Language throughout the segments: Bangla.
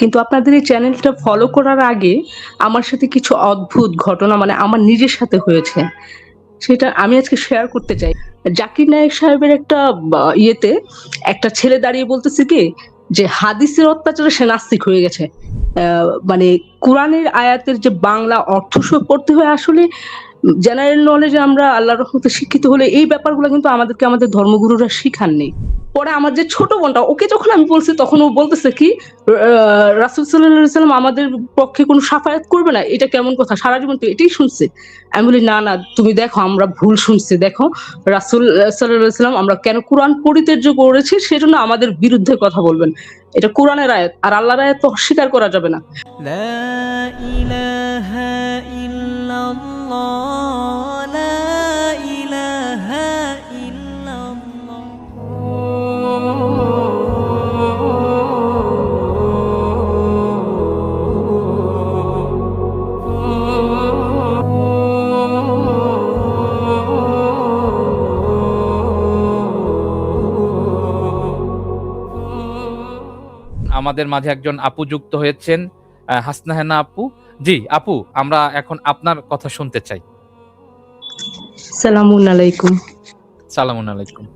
কিন্তু আপনাদের এই চ্যানেলটা ফলো করার আগে আমার সাথে কিছু অদ্ভুত ঘটনা মানে আমার নিজের সাথে হয়েছে। সেটা আমি আজকে শেয়ার করতে চাই। জাকির নায়েক সাহেবের একটা ইয়েতে একটা ছেলে দাঁড়িয়ে বলতেছে কি, যে হাদিসের অত্যাচারে সে নাস্তিক হয়ে গেছে। মানে কোরআনের আয়াতের যে বাংলা অর্থ পড়তে হয় আসলে জেনারেল নলেজে আমরা আল্লাহ রহমতে শিক্ষিত হলে এই ব্যাপারগুলো কিন্তু আমাদেরকে আমাদের ধর্মগুরুরা শিখাননি পরে আমার যে ছোট বোনটা, ওকে যখন আমি বলছি, তখন ও বলতেছে কি রাসুল সাল্লাহ সাল্লাম আমাদের পক্ষে কোনো সাফায়াত করবে না। এটা কেমন কথা? সারা জীবন তো এটাই শুনছে। আমি বলি, না না, তুমি দেখো, আমরা ভুল শুনছি। দেখো, রাসুল সাল্লাহ সাল্লাম আমরা কেন কোরআন পরিত্যাজ্য করেছি, সেজন্য আমাদের বিরুদ্ধে কথা বলবেন। এটা কোরআনের আয়াত, আর আল্লাহর আয়াত তো অস্বীকার করা যাবে না। আমাদের মাঝে একজন আপু যুক্ত হয়েছেন হাসনা হেনা আপু। জি আপু আমরা এখন আপনার কথা শুনতে চাই। সালামুন আলাইকুম। সালামুন আলাইকুম।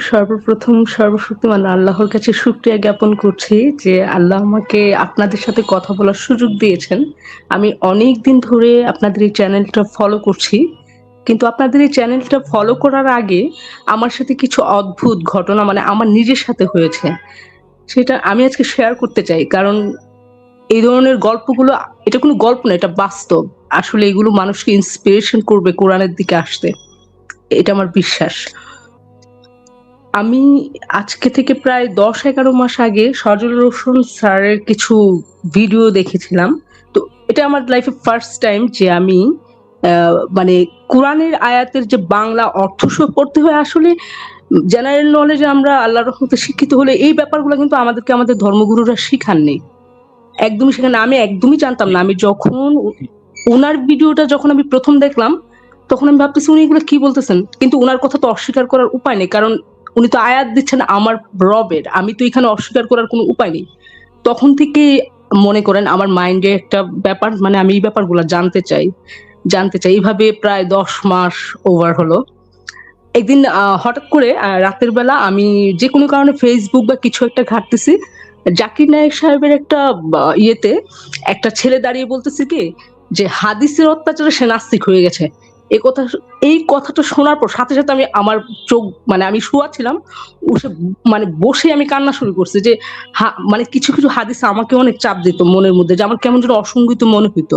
সর্বপ্রথম সর্বশক্তিমান আল্লাহর কাছে শুক্রিয়া জ্ঞাপন করছি যে আল্লাহ আমাকে আপনাদের সাথে কথা বলার সুযোগ দিয়েছেন। আমি অনেক দিন ধরে আপনাদের এই চ্যানেলটা ফলো করছি। কিন্তু আপনাদের এই চ্যানেলটা ফলো করার আগে আমার সাথে কিছু অদ্ভুত ঘটনা মানে আমার নিজের সাথে হয়েছে। সেটা আমি আজকে শেয়ার করতে চাই। কারণ এই ধরনের গল্পগুলো, এটা কোনো গল্প না, এটা বাস্তব। আসলে এগুলো মানুষকে ইন্সপিরেশন করবে কোরআনের দিকে আসতে। এটা আমার বিশ্বাস। আমি আজকে থেকে প্রায় দশ এগারো মাস আগে সজল রোশন স্যারের কিছু ভিডিও দেখেছিলাম। তো এটা আমার লাইফে ফার্স্ট টাইম যে আমি মানে কোরআনের আয়াতের যে বাংলা অর্থ পড়তে হয়, আসলে জেনারেল নলেজে আমরা আল্লাহ রহমতে শিক্ষিত হলে এই ব্যাপারগুলো কিন্তু আমাদেরকে আমাদের ধর্মগুরুরা শিখাননি। একদমই সেখানে আমি একদমই জানতাম না। আমি যখন ওনার ভিডিওটা যখন আমি প্রথম দেখলাম, তখন আমি ভাবতেছি উনি এগুলো কি বলতেছেন? কিন্তু ওনার কথা তো অস্বীকার করার উপায় নেই, কারণ উনি তো আয়াত দিচ্ছেন আমার রবের। আমি তো এখানে অস্বীকার করার কোনো উপায় নেই। তখন থেকে মনে করেন আমার মাইন্ডে একটা ব্যাপার মানে আমি এই ব্যাপারগুলো জানতে চাই জানতে চাই। এইভাবে প্রায় দশ মাস ওভার হলো। একদিন হঠাৎ করে রাতের বেলা আমি যে কোনো কারণে ফেসবুক বা কিছু একটা ঘাটতেছি। জাকির নায়েক সাহেবের একটা ইয়েতে একটা ছেলে দাঁড়িয়ে বলতেছে কি, যে হাদিসের অত্যাচারে সে নাস্তিক হয়ে গেছে। এই কথা, এই কথাটা শোনার পর সাথে সাথে আমি আমার চোখ মানে আমি শুয়া ছিলাম উঠে মানে বসে আমি কান্না শুরু করছি যে মানে কিছু কিছু হাদিস আমাকে অনেক চাপ দিত মনের মধ্যে, যে আমার কেমন যেন অসঙ্গিত মনে হইতো।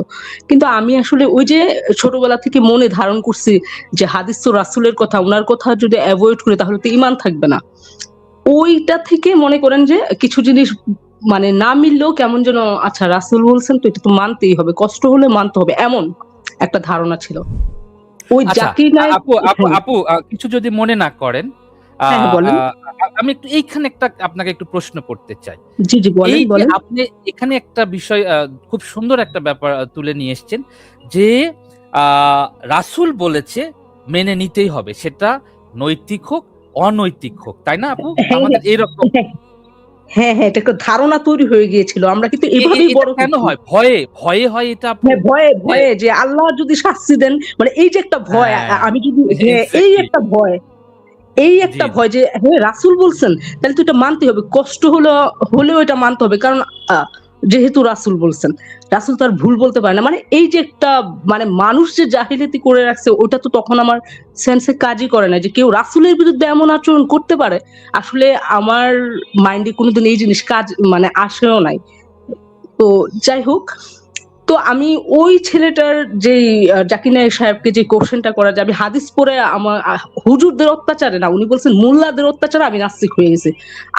কিন্তু আমি আসলে ওই যে ছোটবেলা থেকে মনে ধারণ করছি যে হাদিস তো রাসুলের কথা ওনার কথা যদি অ্যাভয়েড করি তাহলে তো ইমান থাকবে না। ওইটা থেকে মনে করেন যে কিছু জিনিস মানে না মিললেও কেমন যেন আচ্ছা রাসুল বলছেন তো এটা তো মানতেই হবে কষ্ট হলে মানতে হবে এমন একটা ধারণা ছিল। ওই আচ্ছা, জাকির নায়েক আপু আপু আপু কিছু যদি মনে না করেন হ্যাঁ, হ্যাঁ, আমি একটু এইখানে একটা আপনাকে একটু প্রশ্ন করতে চাই। জি জি বলেন বলেন। আপনি এখানে একটা বিষয় খুব সুন্দর একটা ব্যাপার তুলে নিয়ে এসেছেন যে আহ, রাসূল বলেছে মেনে নিতেই হবে সেটা নৈতিক হোক অনৈতিক হোক তাই না আপু? হ্যাঁ, আমাদের এরকম। হ্যাঁ হ্যাঁ এটা একটা ধারণা তৈরি হয়ে গিয়েছিল আমরা কিন্তু এভাবেই বড় কেন হয়? ভয়ে ভয়ে হয় এটা হ্যাঁ, ভয়ে ভয়ে যে আল্লাহ যদি শাস্তি দেন মানে এই যে একটা ভয় হ্যাঁ, আমি যদি হ্যাঁ, এই একটা ভয় এই একটা। ভয় যে হ্যাঁ রাসুল বলছেন তাহলে তো এটা মানতে হবে কষ্ট হলো হলেও এটা মানতে হবে কারণ আহ, যেহেতু রাসুল বলছেন, রাসুল তো আর ভুল বলতে পারে না। মানে এই যে একটা মানে মানুষ যে জাহিলিতি করে রাখছে, ওটা তো তখন আমার সেন্সে কাজই করে না যে কেউ রাসুলের বিরুদ্ধে এমন আচরণ করতে পারে। আসলে আমার মাইন্ডে কোনোদিন এই জিনিস কাজ মানে আসেও নাই। তো যাই হোক তো আমি ওই ছেলেটার যে জাকির নায়েক সাহেবকে যে কোশ্চেনটা করা আমি হাদিস পরে আমার হুজুরদের অত্যাচারে না, উনি বলছেন মোল্লাদের অত্যাচারে আমি নাস্তিক হয়ে গেছি।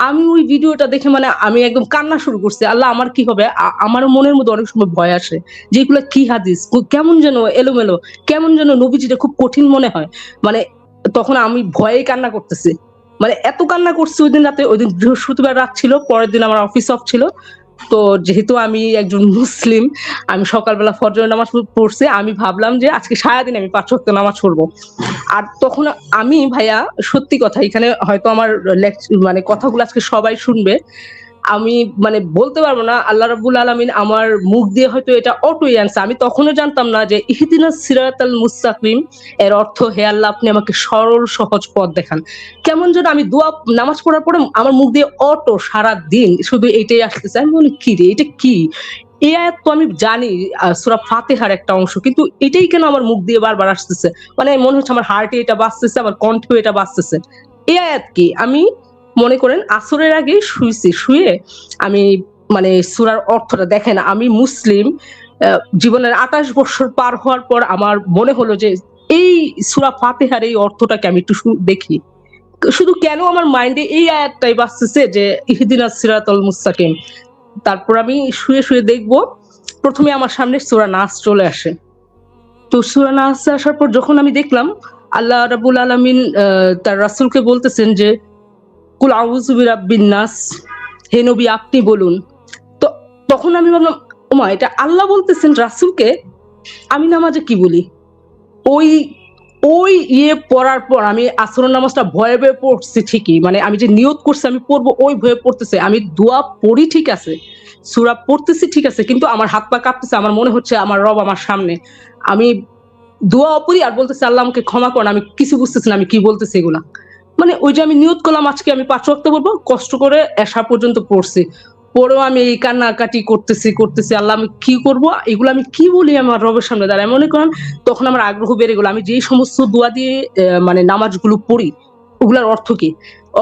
আমি ওই ভিডিওটা দেখে মানে আমি একদম কান্না শুরু করছি, আল্লাহ আমার কি হবে? আমার মনের মধ্যে অনেক সময় ভয় আসে যে এগুলো কি হাদিস? কেমন যেন এলোমেলো, কেমন যেন নবীজিটা খুব কঠিন মনে হয়। মানে তখন আমি ভয়ে কান্না করতেছি। মানে এত কান্না করছি ওই দিন রাতে, ওই দিন বৃহস্পতিবার রাত ছিল, পরের দিন আমার অফিস অফ ছিল। তো যেহেতু আমি একজন মুসলিম, আমি সকালবেলা ফজর নামাজ পড়ছি, আমি ভাবলাম যে আজকে সারাদিন আমি পাঁচ শক্ত নামাজ পড়ব। আর তখন আমি ভাইয়া সত্যি কথা, এখানে হয়তো আমার মানে কথাগুলো আজকে সবাই শুনবে। আমি মানে বলতে পারব না, আল্লাহ রাবুল আলামিন আমার মুখ দিয়ে হয়তো এটা অটোই আনছে আমি তখনও জানতাম না যে ইহদিনা সিরাতাল মুস্তাকিম, এর অর্থ, হে আল্লাহ, আপনি আমাকে সরল, সহজ পথ দেখান। কেমন যেন আমি দোয়া, নামাজ পড়ার পরে আমার মুখ দিয়ে অটো সারা দিন, শুধু এটাই আসতেছে। আমি বলি, কি রে, এটা কি? এই আয়াত তো আমি জানি সুরা ফাতেহার একটা অংশ, কিন্তু এটাই কেন আমার মুখ দিয়ে বারবার আসতেছে? মানে মনে হচ্ছে আমার হার্টে এটা বাঁচতেছে আমার কণ্ঠে এটা বাঁচতেছে এই আয়াত কি? আমি মনে করেন, আসরের আগে শুয়েছি শুয়ে আমি মানে সুরার অর্থটা দেখেন, আমি মুসলিম জীবনের আঠাশ বছর পার হওয়ার পর আমার মনে হলো যে এই সুরা ফাতেহার এই অর্থটাকে আমি একটু দেখি। শুধু কেন আমার মাইন্ডে এই আয়াতটাই বাঁচতেছে যে ইহদিনা সিরাতল মুস্তাকিম। তারপর আমি শুয়ে শুয়ে দেখব, প্রথমে আমার সামনে সুরা নাস চলে আসে। তো সুরা নাস আসার পর যখন আমি দেখলাম, আল্লাহ রাবুল আলমিন তার রাসূলকে বলতেছেন যে কুল আউযু বিরাব্বিন নাস। হে নবী, আপনি বলুন। তো তখন আমি ভাবলাম, ওমা, এটা আল্লাহ বলতেছেন রাসূলকে? আমি নামাজে কি বলি? ওই ওই ইয়ে পড়ার পর আমি আসরের নামাজটা ভয়ে ভয়ে পড়ছি ঠিকই। মানে আমি যে নিয়ত করছি, আমি পড়ব, ওই ভয়ে পড়তেছে। আমি দোয়া পড়ি ঠিক আছে, সুরা পড়তেছি ঠিক আছে, কিন্তু আমার হাত পা কাঁপতেছে, আমার মনে হচ্ছে আমার রব আমার সামনে। আমি দোয়া অপরি আর বলতেছি, আল্লাহ আমাকে ক্ষমা করেন, আমি কিছু বুঝতেছি না, আমি কি বলতেছি এগুলা। মানে ওই যে আমি নিয়ত করলাম, আজকে আমি পাঁচ ওয়াক্ত বলব কষ্ট করে এসা পর্যন্ত পড়ছি। পরেও আমি এই কান্নাকাটি করতেছি করতেছি, আল্লাহ আমি কি করব? এগুলো আমি কি বলি আমার রবের সামনে? দাঁড়ায়, মনে করেন, তখন আমার আগ্রহ বেড়ে গেলো। আমি যেই সমস্ত দোয়া দিয়ে মানে নামাজগুলো পড়ি, ওগুলার অর্থ কি?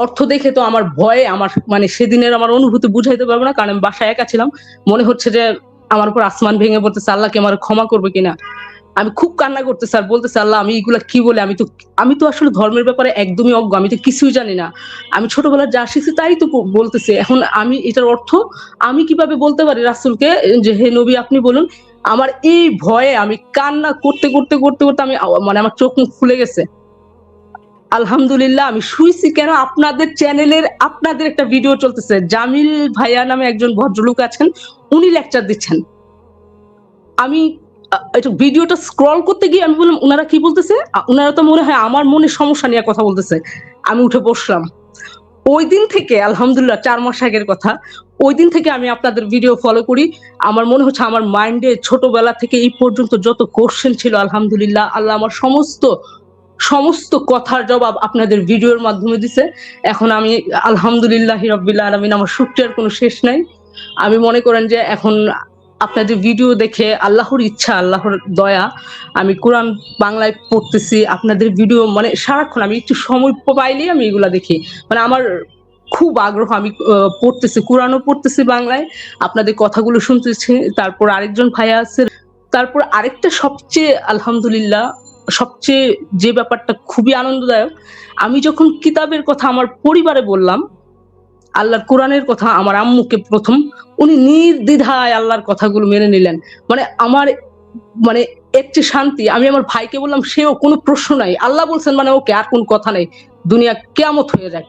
অর্থ দেখে তো আমার ভয়ে, আমার মানে সেদিনের আমার অনুভূতি বুঝাইতে পারব না, কারণ আমি বাসায় একা ছিলাম। মনে হচ্ছে যে আমার উপর আসমান ভেঙে পড়তেছে, আল্লাহকে আমার ক্ষমা করবে কিনা? আমি খুব কান্না করতেছি আর বলতেছি, আল্লাহ, আমি এগুলা কি বলে? আমি তো আমি তো আসলে ধর্মের ব্যাপারে একদমই অজ্ঞ, আমি তো কিছুই জানি না। আমি ছোটবেলায় যা শিখছি তাই তো বলতেছি। এখন আমি, এটার অর্থ, আমি কীভাবে বলতে পারি রাসুলকে, যে হে নবী, আপনি বলুন, আমার এই ভয়ে আমি কান্না করতে করতে করতে করতে আমি মানে আমার চোখ মুখ খুলে গেছে। আলহামদুলিল্লাহ, আমি শুইছি কেন? আপনাদের চ্যানেলের, আপনাদের একটা ভিডিও চলতেছে। জামিল ভাইয়া নামে একজন ভদ্রলোক আছেন, উনি লেকচার দিচ্ছেন। আমি একটু ভিডিওটা স্ক্রল করতে গিয়ে আমি বললাম ওনারা কি বলতেছে? ওনারা তো মনে হয় আমার মনে সমস্যা নিয়ে কথা বলতেছে। আমি উঠে বসলাম। ওই দিন থেকে, আলহামদুলিল্লাহ, চার মাস আগের কথা, ওই দিন থেকে আমি আপনাদের ভিডিও ফলো করি। আমার মনে হচ্ছে আমার মাইন্ডে ছোটবেলা থেকে এই পর্যন্ত যত কোশ্চেন ছিল, আলহামদুলিল্লাহ, আল্লাহ আমার সমস্ত সমস্ত কথার জবাব আপনাদের ভিডিওর মাধ্যমে দিছে। এখন আমি, আলহামদুলিল্লাহ রব্বিল্লা আলমিন, আমার শুক্রিয়ার কোনো শেষ নাই। আমি মনে করেন যে এখন আপনাদের ভিডিও দেখে আল্লাহর ইচ্ছা, আল্লাহর দয়া, আমি কোরআন বাংলায় পড়তেছি, আপনাদের ভিডিও মানে সারাক্ষণ আমি একটু সময় পাইলেই আমি এগুলা দেখি। মানে আমার খুব আগ্রহ, আমি পড়তেছি, কোরআনও পড়তেছি বাংলায়, আপনাদের কথাগুলো শুনতেছি, তারপর আরেকজন ভাইয়া আছে। তারপর আরেকটা সবচেয়ে, আলহামদুলিল্লাহ, সবচেয়ে যে ব্যাপারটা খুবই আনন্দদায়ক, আমি যখন কিতাবের কথা আমার পরিবারে বললাম আল্লাহর কোরআনের কথা আমার আম্মুকে প্রথম, উনি নির্দ্বিধায় আল্লাহর কথাগুলো মেনে নিলেন। মানে আমার মানে একটি শান্তি, আমি আমার ভাইকে বললাম, সেও কোনো প্রশ্ন নাই। আল্লাহ বলছেন মানে ওকে, আর কোন কথা নেই। দুনিয়া কেমত হয়ে যায়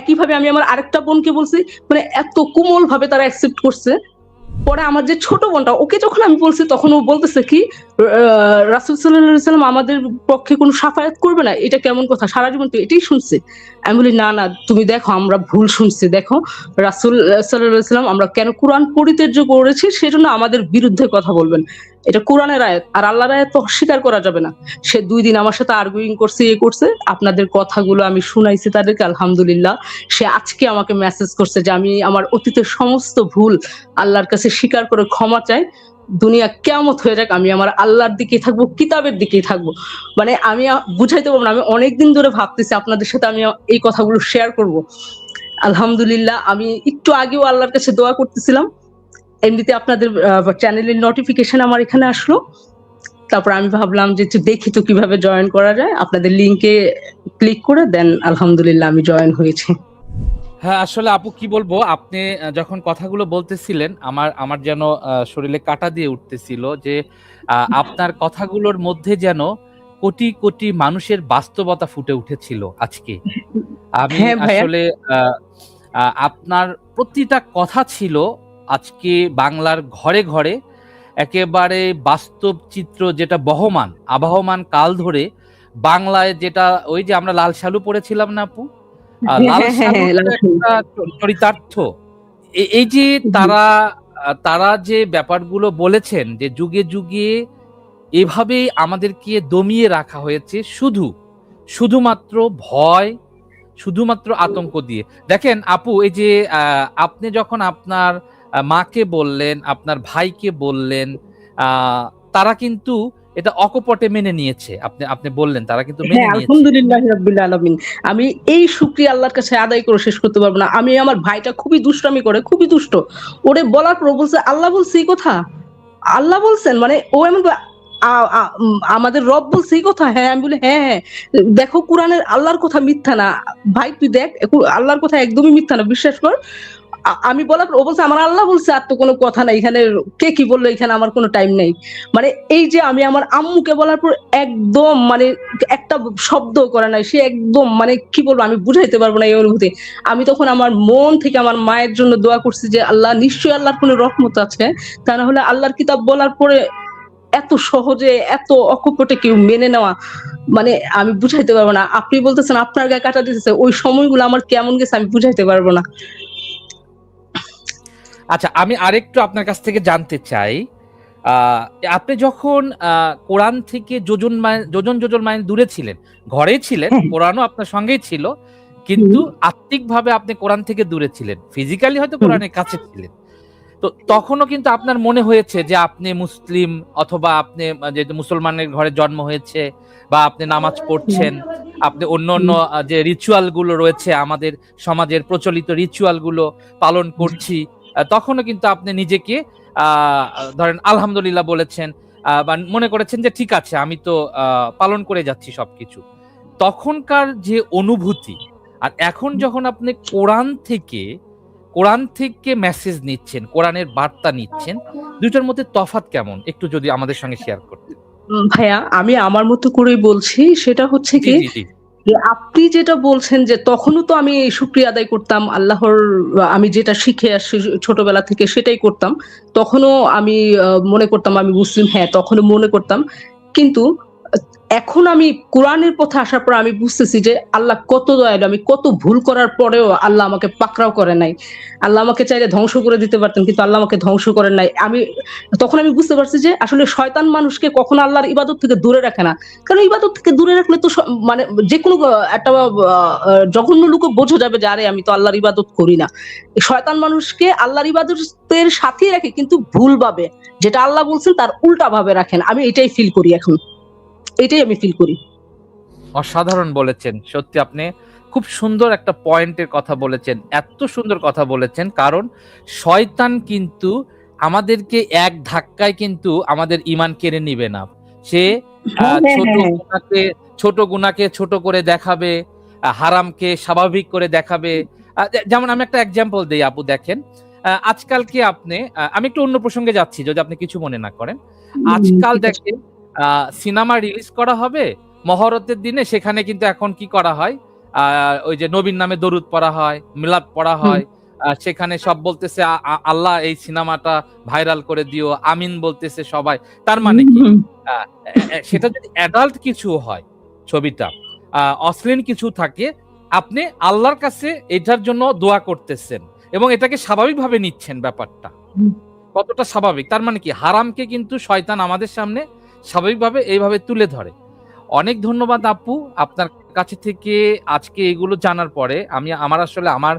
একইভাবে আমি আমার আরেকটা বোনকে বলছি মানে এত কোমল ভাবে তারা অ্যাকসেপ্ট করছে। পরে আমার যে ছোট বোনটা, ওকে যখন আমি বলছি, তখন ও বলতেছে কি রাসূল সাল্লাম আমাদের পক্ষে কোনো সাফায়াত করবে না। এটা কেমন কথা? সারা জীবন তো এটাই শুনছে। আমি বলি, না না, তুমি দেখো, আমরা ভুল শুনছি। দেখো, রাসুল সাল্লাম আমরা কেন কোরআন পরিত্যাজ্য করেছি? সেজন্য আমাদের বিরুদ্ধে কথা বলবেন। এটা কোরআনের আয়াত। আর আল্লাহর আয়াত তো অস্বীকার করা যাবে না। সে দুই দিন আমার সাথে আর্গুইং করছে এ করছে। আপনাদের কথাগুলো আমি শুনাইছি তাদেরকে, আলহামদুলিল্লাহ। সে আজকে আমাকে মেসেজ করছে যে, আমি আমার অতীতের সমস্ত ভুল আল্লাহর কাছে স্বীকার করে ক্ষমা চাই। দুনিয়া কেমত হয়ে যাক, আমি আমার আল্লাহর দিকেই থাকব, কিতাবের দিকেই থাকব। মানে আমি বুঝাইতে পারব না, আমি অনেকদিন ধরে ভাবতেছি আপনাদের সাথে আমি এই কথাগুলো শেয়ার করব। আলহামদুলিল্লাহ, আমি একটু আগেও আল্লাহর কাছে দোয়া করতেছিলাম। এমনিতে আপনাদের চ্যানেলের নোটিফিকেশন আমার এখানে আসলো। তারপর আমি ভাবলাম যে একটু দেখি তো কীভাবে জয়েন করা যায়। আপনাদের লিংকে ক্লিক করে দেন আলহামদুলিল্লাহ আমি জয়েন হয়েছি। হ্যাঁ আসলে আপু কি বলব? আপনি যখন কথাগুলো বলতেছিলেন আমার আমার যেন শরীরে কাটা দিয়ে উঠতেছিল যে আপনার কথাগুলোর মধ্যে যেন কোটি কোটি মানুষের বাস্তবতা ফুটে উঠেছিল আজকে। আমি হ্যাঁ আসলে আপনার প্রতিটা কথা ছিল আজকে বাংলার ঘরে ঘরে একেবারে বাস্তব চিত্র যেটা বহমান আবহমান কাল ধরে বাংলায় যেটা ওই যে আমরা লাল শালু পড়েছিলাম না আপু? লাল হ্যাঁ, হ্যাঁ, হ্যাঁ, লাল। একটা চ- চরিতার্থ। এই যে তারা তারা যে ব্যাপারগুলো বলেছেন যে যুগে যুগে এভাবেই আমাদেরকে দমিয়ে রাখা হয়েছে শুধু শুধুমাত্র ভয় শুধুমাত্র আতঙ্ক দিয়ে। দেখেন আপু এই যে আহ, আপনি যখন আপনার আহ, মাকে বললেন আপনার ভাইকে বললেন আহ, তারা কিন্তু এটা অকপটে মেনে নিয়েছে। আপনি আপনি বললেন তারা কিন্তু মেনে হ্যাঁ নিয়েছে। আলহামদুলিল্লাহ রাব্বিল আলামিন। আমি এই শুকরিয়া আল্লাহর কাছে আদায় করে শেষ করতে পারব না। আমি আমার ভাইটা খুবই দুষ্টামি করে খুবই দুষ্ট। ওরে বলার পর বলছে আল্লাহ বলছে এই কথা? আল্লাহ বলছেন মানে ও এমন আমাদের রব বলছে এই কথা? হ্যাঁ আমি বলি হ্যাঁ হ্যাঁ। দেখো কোরআনের আল্লাহর কথা মিথ্যা না। ভাই তুই দেখ আল্লাহর কথা একদমই মিথ্যা না। বিশ্বাস কর আমি বলার ও বলছে, আমার আল্লাহ বলছে, আর তো কোনো কথা নাই। এখানে কে কি বলল, এখানে আমার কোনো টাইম নেই। মানে এই যে আমি আমার আম্মুকে বলার পর একদম মানে একটা শব্দ করে নাই। সে একদম মানে কি বলব, আমি বুঝাইতে পারব না এই অনুভূতি। আমি তখন আমার মন থেকে আমার মায়ের জন্য দোয়া করছি যে, আল্লাহ, নিশ্চয়ই আল্লাহর কোনো রহমত আছে। তা না হলে আল্লাহর কিতাব বলার পরে এত সহজে, এত অকপটে কেউ মেনে নেওয়া মানে আমি বুঝাইতে পারব না। আপনি বলতেছেন, আপনার গায়ে কাটা দিতেছে। ওই সময়গুলো আমার কেমন গেছে আমি বুঝাইতে পারব না। আচ্ছা আমি আরেকটু আপনার কাছ থেকে জানতে চাই। আপনি যখন কোরআন থেকে যোজন মাইল যোজন যোজন মাইল দূরে ছিলেন ঘরেই ছিলেন। কোরআনও আপনার সঙ্গেই ছিল কিন্তু আত্মিকভাবে আপনি কোরআন থেকে দূরে ছিলেন ফিজিক্যালি হয়তো কোরআনের কাছে ছিলেন। তো তখনও কিন্তু আপনার মনে হয়েছে যে আপনি মুসলিম অথবা আপনি যেহেতু মুসলমানের ঘরে জন্ম হয়েছে বা আপনি নামাজ পড়ছেন আপনি অন্য অন্য যে রিচুয়ালগুলো রয়েছে আমাদের সমাজের প্রচলিত রিচুয়ালগুলো পালন করছি তখনও কিন্তু আপনি নিজেকে আহ, ধরেন আলহামদুলিল্লাহ বলেছেন বা মনে করেছেন যে ঠিক আছে আমি তো পালন করে যাচ্ছি সবকিছু। তখনকার যে অনুভূতি আর এখন যখন আপনি কোরআন থেকে কোরআন থেকে মেসেজ নিচ্ছেন কোরআনের বার্তা নিচ্ছেন দুইটার মধ্যে তফাৎ কেমন? একটু যদি আমাদের সঙ্গে শেয়ার করতেন। ভাইয়া আমি আমার মতো করেই বলছি সেটা হচ্ছে কি আপনি যেটা বলছেন যে তখনও তো আমি শুক্রিয়া আদায় করতাম, আল্লাহর, আমি যেটা শিখে আসছি ছোটবেলা থেকে সেটাই করতাম। তখনও আমি মনে করতাম আমি মুসলিম হ্যাঁ তখনও মনে করতাম। কিন্তু এখন আমি কোরআনের পথে আসার পর আমি বুঝতেছি যে আল্লাহ কত দয়ালু, আমি কত ভুল করার পরেও আল্লাহ আমাকে পাকড়াও করে নাই। আল্লাহ আমাকে চাইলে ধ্বংস করে দিতে পারতেন, কিন্তু আল্লাহ আমাকে ধ্বংস করেন নাই। আমি, তখন আমি বুঝতে পারছি যে আসলে শয়তান মানুষকে কখনো আল্লাহর ইবাদত থেকে দূরে রাখে না। কারণ ইবাদত থেকে দূরে রাখলে তো মানে যে কোনো একটা জঘন্য লোক বোঝা যাবে যে আরে আমি তো আল্লাহর ইবাদত করি না। শয়তান মানুষকে আল্লাহর ইবাদতের সাথেই রাখে, কিন্তু ভুল ভাবে। যেটা আল্লাহ বলছেন তার উল্টা ভাবে রাখেন। আমি এটাই ফিল করি এখন। এটাই আমি ফিল করি। অসাধারণ বলেছেন। সত্যি আপনি খুব সুন্দর একটা পয়েন্টের কথা বলেছেন এত সুন্দর কথা বলেছেন। কারণ শয়তান কিন্তু আমাদেরকে এক ধাক্কায় কিন্তু আমাদের ইমান কেড়ে নিবে না। সে আহ, হ্যাঁ, হ্যাঁ, ছোট হ্যাঁ। গুণাকে ছোট গুণাকে ছোট করে দেখাবে হারামকে স্বাভাবিক করে দেখাবে। যেমন আমি একটা এক্সাম্পল দিই আপু দেখেন। আহ, আজকালকে আপনি আমি একটু অন্য প্রসঙ্গে যাচ্ছি যদি আপনি কিছু মনে না করেন। আজকাল দেখেন সিনেমা রিলিজ করা হবে। মহরতের দিনে সেখানে কিন্তু এখন কি করা হয়? ওই যে নবীন নামে দরুদ পড়া হয় মিলাপ পড়া হয়। সেখানে সব বলতেছে আল্লাহ এই সিনেমাটা ভাইরাল করে দিও আমিন বলতেছে সবাই। তার মানে কি? সেটা যদি অ্যাডাল্ট কিছু হয় ছবিটা আহ, অশ্লীল কিছু থাকে আপনি আল্লাহর কাছে এটার জন্য দোয়া করতেছেন এবং এটাকে স্বাভাবিকভাবে নিচ্ছেন ব্যাপারটা। কতটা স্বাভাবিক? তার মানে কি? হারামকে কিন্তু শয়তান আমাদের সামনে স্বাভাবিকভাবে এইভাবে তুলে ধরে। অনেক ধন্যবাদ আপু, আপনার কাছে থেকে আজকে এগুলো জানার পরে। আমি, আমার আসলে আমার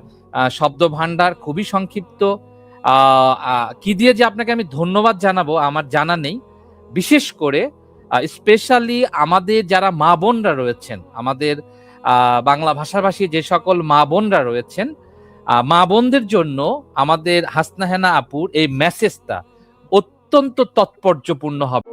শব্দ ভান্ডার খুবই সংক্ষিপ্ত। কি দিয়ে যে আপনাকে আমি ধন্যবাদ জানাব আমার জানা নেই। বিশেষ করে স্পেশালি আমাদের যারা মা বোনরা রয়েছেন, আমাদের বাংলা ভাষাভাষী যে সকল মা বোনরা রয়েছেন মা বোনদের জন্য আমাদের হাসনাহেনা আপুর এই মেসেজটা অত্যন্ত তাৎপর্যপূর্ণ হবে।